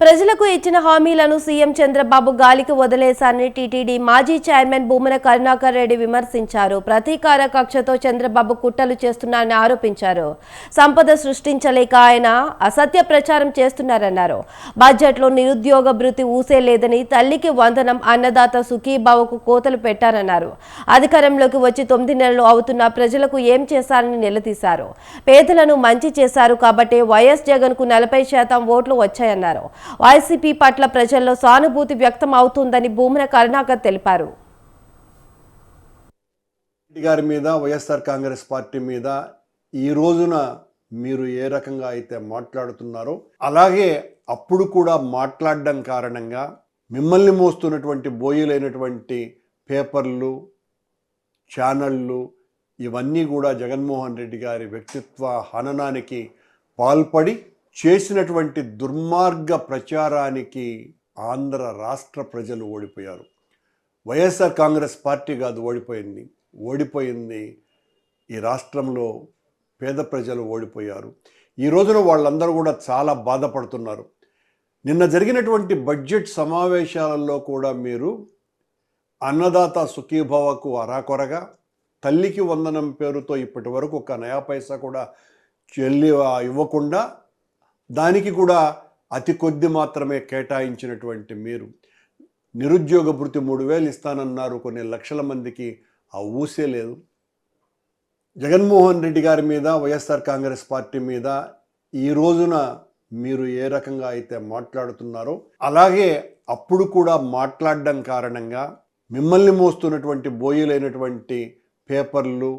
ప్రజలకు ఇచ్చిన హామీలను సీఎం చంద్రబాబు గాలికి వదిలేశారని టీటీడీ మాజీ చైర్మన్ భూమన కరుణాకర్ రెడ్డి విమర్శించారు. ప్రతీకార కక్షతో చంద్రబాబు కుట్రలు చేస్తున్నారని ఆరోపించారు. సంపద సృష్టించలేక ఆయన అసత్య ప్రచారం చేస్తున్నారన్నారు. బడ్జెట్లో నిరుద్యోగ భృతి ఊసే లేదని తల్లికి వందనం అన్నదాత సుఖీబావుకు కోతలు పెట్టారన్నారు. అధికారంలోకి వచ్చి తొమ్మిది నెలలు అవుతున్న ప్రజలకు ఏం చేశారని నిలదీశారు. పేదలను మంచి చేశారు కాబట్టి వైఎస్ జగన్కు నలభై శాతం ఓట్లు వచ్చాయన్నారు. వైసీపీ పట్ల ప్రజల్లో సానుభూతి వ్యక్తం అవుతుందని భూమన కరుణాకర్ తెలిపారు. రెడ్డి గారి మీద వైఎస్ఆర్ కాంగ్రెస్ పార్టీ మీద ఈ రోజున మీరు ఏ రకంగా అయితే మాట్లాడుతున్నారో అలాగే అప్పుడు కూడా మాట్లాడడం కారణంగా మిమ్మల్ని మోస్తున్నటువంటి బోయిలైనటువంటి పేపర్లు ఛానళ్ళు ఇవన్నీ కూడా జగన్మోహన్ రెడ్డి గారి వ్యక్తిత్వ హననానికి పాల్పడి చేసినటువంటి దుర్మార్గ ప్రచారానికి ఆంధ్ర రాష్ట్ర ప్రజలు ఓడిపోయారు. వైఎస్ఆర్ కాంగ్రెస్ పార్టీ కాదు ఓడిపోయింది. ఓడిపోయింది ఈ రాష్ట్రంలో పేద ప్రజలు ఓడిపోయారు. ఈ రోజున వాళ్ళందరూ కూడా చాలా బాధపడుతున్నారు. నిన్న జరిగినటువంటి బడ్జెట్ సమావేశాలలో కూడా మీరు అన్నదాత సుఖీభవకు అరాకొరగా తల్లికి వందనం పేరుతో ఇప్పటి వరకు ఒక నయా పైసా కూడా చెల్లి ఇవ్వకుండా దానికి కూడా అతి కొద్ది మాత్రమే కేటాయించినటువంటి మీరు. నిరుద్యోగ భృతి మూడు వేలు ఇస్తానన్నారు కొన్ని లక్షల మందికి ఆ ఊసే లేదు. జగన్మోహన్ రెడ్డి గారి మీద వైఎస్ఆర్ కాంగ్రెస్ పార్టీ మీద ఈ రోజున మీరు ఏ రకంగా అయితే మాట్లాడుతున్నారో అలాగే అప్పుడు కూడా మాట్లాడడం కారణంగా మిమ్మల్ని మోస్తున్నటువంటి బోయిలైనటువంటి పేపర్లు